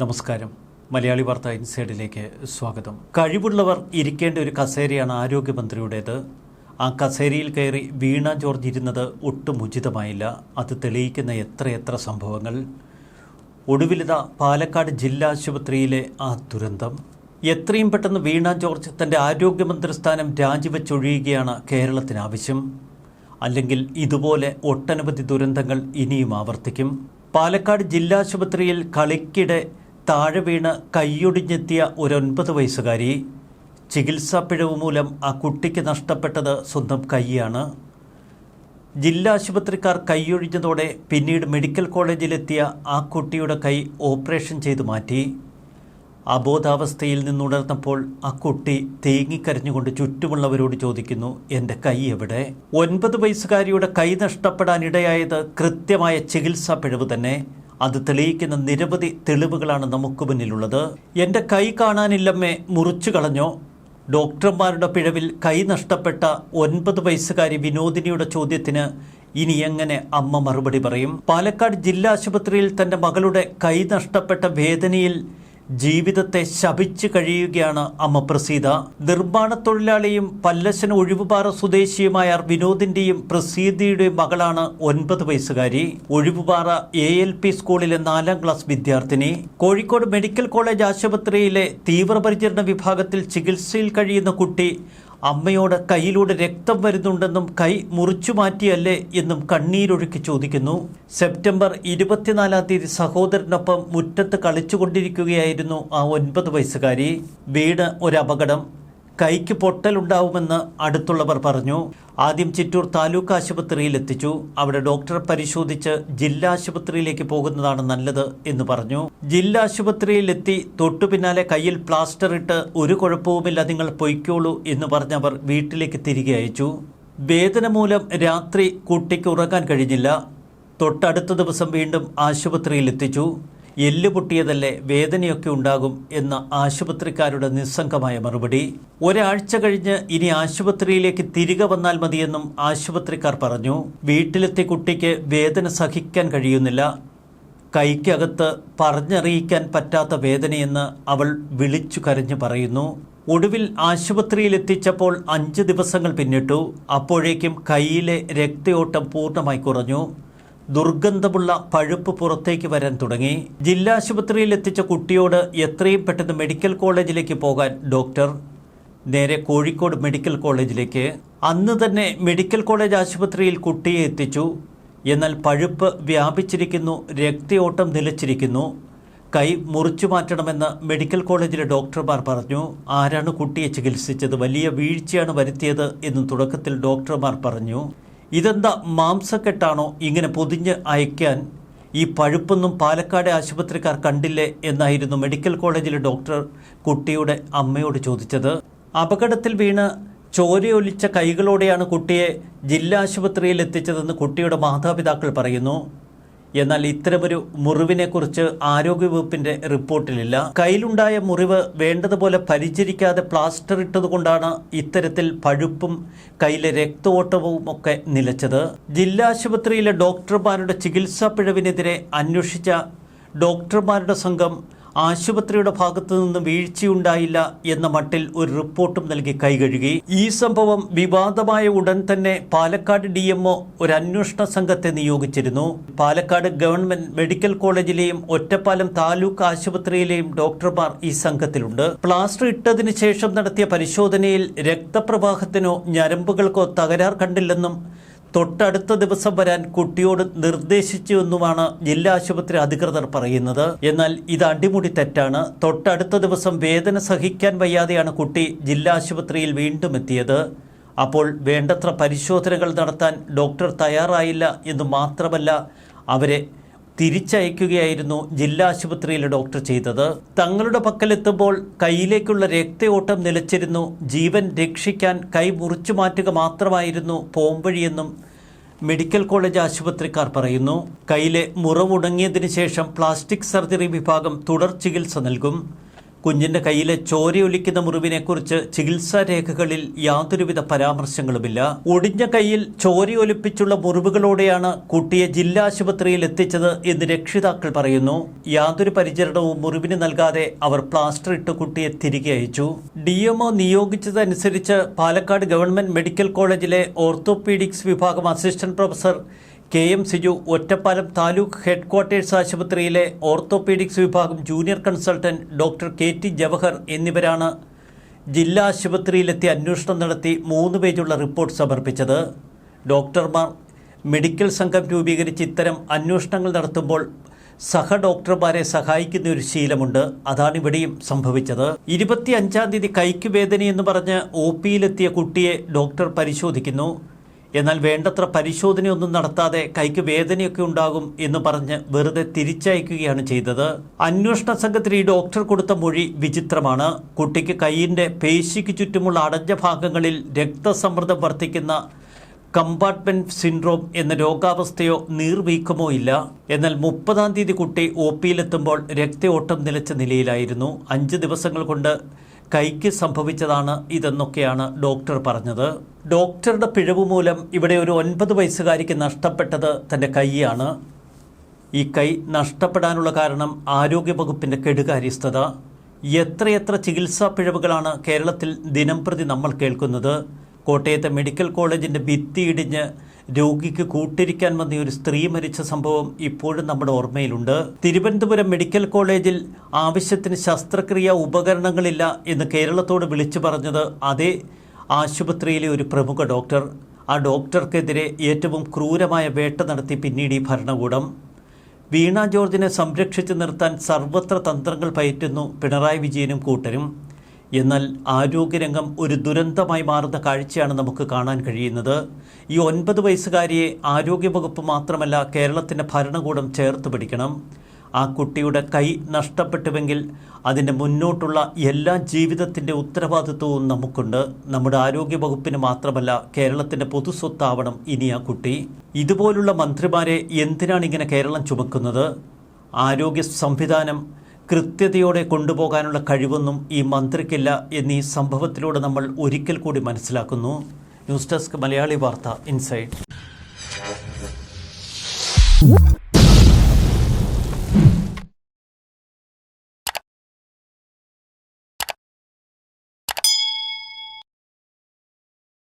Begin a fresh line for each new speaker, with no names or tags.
നമസ്കാരം. മലയാളി വാർത്ത ഇൻസൈഡിലേക്ക് സ്വാഗതം. കഴിവുള്ളവർ ഇരിക്കേണ്ട ഒരു കസേരയാണ് ആരോഗ്യമന്ത്രിയുടേത്. ആ കസേരയിൽ കയറി വീണ ജോർജ് ഇരുന്നത് ഒട്ടും ഉചിതമായില്ല. അത് തെളിയിക്കുന്ന എത്രയെത്ര സംഭവങ്ങൾ. ഒടുവിലിത പാലക്കാട് ജില്ലാ ആശുപത്രിയിലെ ആ ദുരന്തം. എത്രയും പെട്ടെന്ന് വീണ ജോർജ് തന്റെ ആരോഗ്യമന്ത്രി സ്ഥാനം രാജിവെച്ചൊഴിയുകയാണ് കേരളത്തിനാവശ്യം. അല്ലെങ്കിൽ ഇതുപോലെ ഒട്ടനവധി ദുരന്തങ്ങൾ ഇനിയും ആവർത്തിക്കും. പാലക്കാട് ജില്ലാ ആശുപത്രിയിൽ കളിക്കിടെ താഴെ വീണ് കൈയൊടിഞ്ഞെത്തിയ ഒരൊൻപത് വയസ്സുകാരി ചികിത്സാ പിഴവ് മൂലം ആ കുട്ടിക്ക് നഷ്ടപ്പെട്ടത് സ്വന്തം കൈയാണ്. ജില്ലാ ആശുപത്രിക്കാർ കൈയൊഴിഞ്ഞതോടെ പിന്നീട് മെഡിക്കൽ കോളേജിലെത്തിയ ആ കുട്ടിയുടെ കൈ ഓപ്പറേഷൻ ചെയ്തു മാറ്റി. അബോധാവസ്ഥയിൽ നിന്നുണർന്നപ്പോൾ ആ കുട്ടി തേങ്ങിക്കരഞ്ഞുകൊണ്ട് ചുറ്റുമുള്ളവരോട് ചോദിക്കുന്നു എന്റെ കൈ എവിടെ? ഒൻപത് വയസ്സുകാരിയുടെ കൈ നഷ്ടപ്പെടാനിടയായത് കൃത്യമായ ചികിത്സാ പിഴവ് തന്നെ. അത് തെളിയിക്കുന്ന നിരവധി തെളിവുകളാണ് നമുക്ക് മുന്നിലുള്ളത്. എന്റെ കൈ കാണാനില്ലമ്മേ മുറിച്ചു കളഞ്ഞോ? ഡോക്ടർമാരുടെ പിഴവിൽ കൈ നഷ്ടപ്പെട്ട ഒൻപത് വയസ്സുകാരി വിനോദിനിയുടെ ചോദ്യത്തിന് ഇനി എങ്ങനെ അമ്മ മറുപടി പറയും? പാലക്കാട് ജില്ലാ ആശുപത്രിയിൽ തന്റെ മകളുടെ കൈ നഷ്ടപ്പെട്ട വേദനയിൽ ജീവിതത്തെ ശപിച്ചു കഴിയുകയാണ് അമ്മ പ്രസീത. നിർമ്മാണ തൊഴിലാളിയും പല്ലശന ഒഴിവുപാറ സ്വദേശിയുമായ വിനോദിന്റെയും പ്രസീതയുടെയും മകളാണ് ഒൻപത് വയസ്സുകാരി. ഒഴിവുപാറ എ എൽ പി സ്കൂളിലെ നാലാം ക്ലാസ് വിദ്യാർത്ഥിനി. കോഴിക്കോട് മെഡിക്കൽ കോളേജ് ആശുപത്രിയിലെ തീവ്രപരിചരണ വിഭാഗത്തിൽ ചികിത്സയിൽ കഴിയുന്ന കുട്ടി അമ്മയോട് കയ്യിലൂടെ രക്തം വരുന്നുണ്ടെന്നും കൈ മുറിച്ചു മാറ്റിയല്ലേ എന്നും കണ്ണീരൊഴുക്കി ചോദിക്കുന്നു. സെപ്റ്റംബർ ഇരുപത്തിനാലാം തീയതി സഹോദരനൊപ്പം മുറ്റത്ത് കളിച്ചുകൊണ്ടിരിക്കുകയായിരുന്നു ആ ഒൻപത് വയസ്സുകാരി. വീട് ഒരു അപകടം കൈക്ക് പൊട്ടലുണ്ടാവുമെന്ന് അടുത്തുള്ളവർ പറഞ്ഞു. ആദ്യം ചിറ്റൂർ താലൂക്ക് ആശുപത്രിയിൽ എത്തിച്ചു. അവിടെ ഡോക്ടർ പരിശോധിച്ച് ജില്ലാ ആശുപത്രിയിലേക്ക് പോകുന്നതാണ് നല്ലത് എന്ന് പറഞ്ഞു. ജില്ലാ ആശുപത്രിയിൽ എത്തി തൊട്ടു പിന്നാലെ കയ്യിൽ പ്ലാസ്റ്റർ ഇട്ട് ഒരു കുഴപ്പവുമില്ല നിങ്ങൾ പൊയ്ക്കോളൂ എന്ന് പറഞ്ഞവർ വീട്ടിലേക്ക് തിരികെ അയച്ചു. വേദന മൂലം രാത്രി കുട്ടിക്ക് ഉറങ്ങാൻ കഴിഞ്ഞില്ല. തൊട്ടടുത്ത ദിവസം വീണ്ടും ആശുപത്രിയിൽ എത്തിച്ചു. എല്ല് പൊട്ടിയതല്ലേ വേദനയൊക്കെ ഉണ്ടാകും എന്ന ആശുപത്രിക്കാരുടെ നിസ്സംഗമായ മറുപടി. ഒരാഴ്ച കഴിഞ്ഞ് ഇനി ആശുപത്രിയിലേക്ക് തിരികെ വന്നാൽ മതിയെന്നും ആശുപത്രിക്കാർ പറഞ്ഞു. വീട്ടിലെത്തിയ കുട്ടിക്ക് വേദന സഹിക്കാൻ കഴിയുന്നില്ല. കൈക്കകത്ത് പറഞ്ഞറിയിക്കാൻ പറ്റാത്ത വേദനയെന്ന് അവൾ വിളിച്ചു കരഞ്ഞു പറയുന്നു. ഒടുവിൽ ആശുപത്രിയിൽ എത്തിച്ചപ്പോൾ അഞ്ച് ദിവസങ്ങൾ പിന്നിട്ടു. അപ്പോഴേക്കും കൈയിലെ രക്തയോട്ടം പൂർണമായി കുറഞ്ഞു. ദുർഗന്ധമുള്ള പഴുപ്പ് പുറത്തേക്ക് വരാൻ തുടങ്ങി. ജില്ലാശുപത്രിയിൽ എത്തിച്ച കുട്ടിയോട് എത്രയും പെട്ടെന്ന് മെഡിക്കൽ കോളേജിലേക്ക് പോകാൻ ഡോക്ടർ നേരെ കോഴിക്കോട് മെഡിക്കൽ കോളേജിലേക്ക്. അന്ന് തന്നെ മെഡിക്കൽ കോളേജ് ആശുപത്രിയിൽ കുട്ടിയെ എത്തിച്ചു. എന്നാൽ പഴുപ്പ് വ്യാപിച്ചിരിക്കുന്നു രക്തയോട്ടം നിലച്ചിരിക്കുന്നു. കൈ മുറിച്ചു മാറ്റണമെന്ന് മെഡിക്കൽ കോളേജിലെ ഡോക്ടർമാർ പറഞ്ഞു. ആരാണ് കുട്ടിയെ ചികിത്സിച്ചത്? വലിയ വീഴ്ചയാണ് വരുത്തിയത് എന്ന് തുടക്കത്തിൽ ഡോക്ടർമാർ പറഞ്ഞു. ഇതെന്താ മാംസക്കെട്ടാണോ ഇങ്ങനെ പൊതിഞ്ഞ് അയക്കാൻ? ഈ പഴുപ്പൊന്നും പാലക്കാട് ആശുപത്രിക്കാർ കണ്ടില്ലേ എന്നായിരുന്നു മെഡിക്കൽ കോളേജിലെ ഡോക്ടർ കുട്ടിയുടെ അമ്മയോട് ചോദിച്ചത്. അപകടത്തിൽ വീണ് ചോരയൊലിച്ച കൈകളോടെയാണ് കുട്ടിയെ ജില്ലാ ആശുപത്രിയിൽ എത്തിച്ചതെന്ന് കുട്ടിയുടെ മാതാപിതാക്കൾ പറയുന്നു. എന്നാൽ ഇത്തരമൊരു മുറിവിനെക്കുറിച്ച് ആരോഗ്യവകുപ്പിന്റെ റിപ്പോർട്ടിലില്ല. കയ്യിലുണ്ടായ മുറിവ് വേണ്ടതുപോലെ പരിചരിക്കാതെ പ്ലാസ്റ്റർ ഇട്ടതുകൊണ്ടാണ് ഇത്തരത്തിൽ പഴുപ്പും കയ്യിലെ രക്തഓട്ടവും ഒക്കെ നിലച്ചത്. ജില്ലാ ആശുപത്രിയിലെ ഡോക്ടർമാരുടെ ചികിത്സാ പിഴവിനെതിരെ അന്വേഷിച്ച ഡോക്ടർമാരുടെ സംഘം ആശുപത്രിയുടെ ഭാഗത്തു നിന്ന് വീഴ്ചയുണ്ടായില്ല എന്ന മട്ടിൽ ഒരു റിപ്പോർട്ടും നൽകി കൈകഴുകി. ഈ സംഭവം വിവാദമായ ഉടൻ തന്നെ പാലക്കാട് ഡി എംഒ ഒരു അന്വേഷണ സംഘത്തെ നിയോഗിച്ചിരുന്നു. പാലക്കാട് ഗവൺമെന്റ് മെഡിക്കൽ കോളേജിലെയും ഒറ്റപ്പാലം താലൂക്ക് ആശുപത്രിയിലെയും ഡോക്ടർമാർ ഈ സംഘത്തിലുണ്ട്. പ്ലാസ്റ്റർ ഇട്ടതിനു ശേഷം നടത്തിയ പരിശോധനയിൽ രക്തപ്രവാഹത്തിനോ ഞരമ്പുകൾക്കോ തകരാർ കണ്ടില്ലെന്നും തൊട്ടടുത്ത ദിവസം വരാൻ കുട്ടിയോട് നിർദ്ദേശിച്ചുവെന്നുമാണ് ജില്ലാ ആശുപത്രി അധികൃതർ പറയുന്നത്. എന്നാൽ ഇത് അടിമുടി തെറ്റാണ്. തൊട്ടടുത്ത ദിവസം വേദന സഹിക്കാൻ വയ്യാതെയാണ് കുട്ടി ജില്ലാ ആശുപത്രിയിൽ വീണ്ടും എത്തിയത്. അപ്പോൾ വേണ്ടത്ര പരിശോധനകൾ നടത്താൻ ഡോക്ടർ തയ്യാറായില്ല എന്ന് മാത്രമല്ല അവരെ തിരിച്ചയക്കുകയായിരുന്നു ജില്ലാ ആശുപത്രിയിലെ ഡോക്ടർ ചെയ്തത്. തങ്ങളുടെ പക്കലെത്തുമ്പോൾ കയ്യിലേക്കുള്ള രക്തയോട്ടം നിലച്ചിരുന്നു. ജീവൻ രക്ഷിക്കാൻ കൈ മുറിച്ചു മാറ്റുക മാത്രമായിരുന്നു പോംവഴിയെന്നും മെഡിക്കൽ കോളേജ് ആശുപത്രിക്കാർ പറയുന്നു കയ്യിലെ മുറിവുണങ്ങിയതിനു ശേഷം പ്ലാസ്റ്റിക് സർജറി വിഭാഗം തുടർ ചികിത്സ നൽകും. കുഞ്ഞിന്റെ കയ്യിലെ ചോരയൊലിക്കുന്ന മുറിവിനെക്കുറിച്ച് ചികിത്സാ രേഖകളിൽ യാതൊരുവിധ പരാമർശങ്ങളുമില്ല. ഒടിഞ്ഞ കയ്യിൽ ചോരയൊലിപ്പിച്ചുള്ള മുറിവുകളോടെയാണ് കുട്ടിയെ ജില്ലാ ആശുപത്രിയിൽ എത്തിച്ചത് എന്ന് രക്ഷിതാക്കൾ പറയുന്നു. യാതൊരു പരിചരണവും മുറിവിന് നൽകാതെ അവർ പ്ലാസ്റ്റർ ഇട്ട് കുട്ടിയെ തിരികെ അയച്ചു. ഡി എംഒ നിയോഗിച്ചതനുസരിച്ച് പാലക്കാട് ഗവൺമെന്റ് മെഡിക്കൽ കോളേജിലെ ഓർത്തോപീഡിക്സ് വിഭാഗം assistant professor K M Siju Ottapalam taluk headquarters ആശുപത്രിയിലെ ഓർത്തോപീഡിക്സ് വിഭാഗം junior consultant doctor K T Jawahar എന്നിവരാണ് ജില്ലാ ആശുപത്രിയിലെത്തി അന്വേഷണം നടത്തി മൂന്ന് പേജുള്ള റിപ്പോർട്ട് സമർപ്പിച്ചത്. ഡോക്ടർമാർ മെഡിക്കൽ സംഘം രൂപീകരിച്ച് ഇത്തരം അന്വേഷണങ്ങൾ നടത്തുമ്പോൾ സഹ ഡോക്ടർമാരെ സഹായിക്കുന്ന ഒരു ശീലമുണ്ട്. അതാണ് ഇവിടെയും സംഭവിച്ചത്. ഇരുപത്തി അഞ്ചാം തീയതി കൈക്ക് വേദനയെന്ന് പറഞ്ഞ് ഒ പിയിലെത്തിയ കുട്ടിയെ ഡോക്ടർ പരിശോധിക്കുന്നു. എന്നാൽ വേണ്ടത്ര പരിശോധനയൊന്നും നടത്താതെ കൈക്ക് വേദനയൊക്കെ ഉണ്ടാകും എന്ന് പറഞ്ഞ് വെറുതെ തിരിച്ചയക്കുകയാണ് ചെയ്തത്. അന്വേഷണ സംഘത്തിന് ഈ ഡോക്ടർ കൊടുത്ത മൊഴി വിചിത്രമാണ്. കുട്ടിക്ക് കൈയിന്റെ പേശിക്ക് ചുറ്റുമുള്ള അടഞ്ഞ ഭാഗങ്ങളിൽ രക്തസമ്മർദ്ദം വർദ്ധിക്കുന്ന കമ്പാർട്ട്മെന്റ് സിൻഡ്രോം എന്ന രോഗാവസ്ഥയോ നീർവീക്കമോ ഇല്ല. എന്നാൽ മുപ്പതാം തീയതി കുട്ടി ഒ പിയിലെത്തുമ്പോൾ രക്തയോട്ടം നിലച്ച നിലയിലായിരുന്നു. അഞ്ച് ദിവസങ്ങൾ കൊണ്ട് കൈക്ക് സംഭവിച്ചതാണ് ഇതെന്നൊക്കെയാണ് ഡോക്ടർ പറഞ്ഞത്. ഡോക്ടറുടെ പിഴവ് മൂലം ഇവിടെ ഒരു ഒൻപത് വയസ്സുകാരിക്ക് നഷ്ടപ്പെട്ടത് തന്റെ കൈയാണ്. ഈ കൈ നഷ്ടപ്പെടാനുള്ള കാരണം ആരോഗ്യവകുപ്പിന്റെ കെടുകാര്യസ്ഥത. എത്രയെത്ര ചികിത്സാ പിഴവുകളാണ് കേരളത്തിൽ ദിനംപ്രതി നമ്മൾ കേൾക്കുന്നത്. കോട്ടയത്തെ മെഡിക്കൽ കോളേജിന്റെ ഭിത്തി ഇടിഞ്ഞ് രോഗിക്ക് കൂട്ടിരിക്കാൻ വന്ന ഒരു സ്ത്രീ മരിച്ച സംഭവം ഇപ്പോഴും നമ്മുടെ ഓർമ്മയിലുണ്ട്. തിരുവനന്തപുരം മെഡിക്കൽ കോളേജിൽ ആവശ്യത്തിന് ശസ്ത്രക്രിയ ഉപകരണങ്ങളില്ല എന്ന് കേരളത്തോട് വിളിച്ചു പറഞ്ഞത് അതേ ആശുപത്രിയിലെ ഒരു പ്രമുഖ ഡോക്ടർ. ആ ഡോക്ടർക്കെതിരെ ഏറ്റവും ക്രൂരമായ വേട്ട നടത്തി പിന്നീട് ഈ ഭരണകൂടം. വീണ ജോർജിനെ സംരക്ഷിച്ചു നിർത്താൻ സർവത്ര തന്ത്രങ്ങൾ പയറ്റുന്നു പിണറായി വിജയനും കൂട്ടരും. എന്നാൽ ആരോഗ്യരംഗം ഒരു ദുരന്തമായി മാറുന്ന കാഴ്ചയാണ് നമുക്ക് കാണാൻ കഴിയുന്നത്. ഈ ഒൻപത് വയസ്സുകാരിയെ ആരോഗ്യവകുപ്പ് മാത്രമല്ല കേരളത്തിന്റെ ഭരണകൂടം ചേർത്ത് പിടിക്കണം. ആ കുട്ടിയുടെ കൈ നഷ്ടപ്പെട്ടുവെങ്കിൽ അതിന്റെ മുന്നോട്ടുള്ള എല്ലാ ജീവിതത്തിന്റെ ഉത്തരവാദിത്വവും നമുക്കുണ്ട്. നമ്മുടെ ആരോഗ്യവകുപ്പിന് മാത്രമല്ല കേരളത്തിന്റെ പൊതുസ്വത്താവണം ഇനി ആ കുട്ടി. ഇതുപോലുള്ള മന്ത്രിമാരെ എന്തിനാണ് ഇങ്ങനെ കേരളം ചുമക്കുന്നത്? ആരോഗ്യ സംവിധാനം കൃത്യതയോടെ കൊണ്ടുപോകാനുള്ള കഴിവൊന്നും ഈ മന്ത്രിക്കില്ല എന്നീ സംഭവത്തിലൂടെ നമ്മൾ ഒരിക്കൽ കൂടി മനസ്സിലാക്കുന്നു. ന്യൂസ് ഡെസ്ക് മലയാളി വാർത്ത ഇൻസൈഡ്.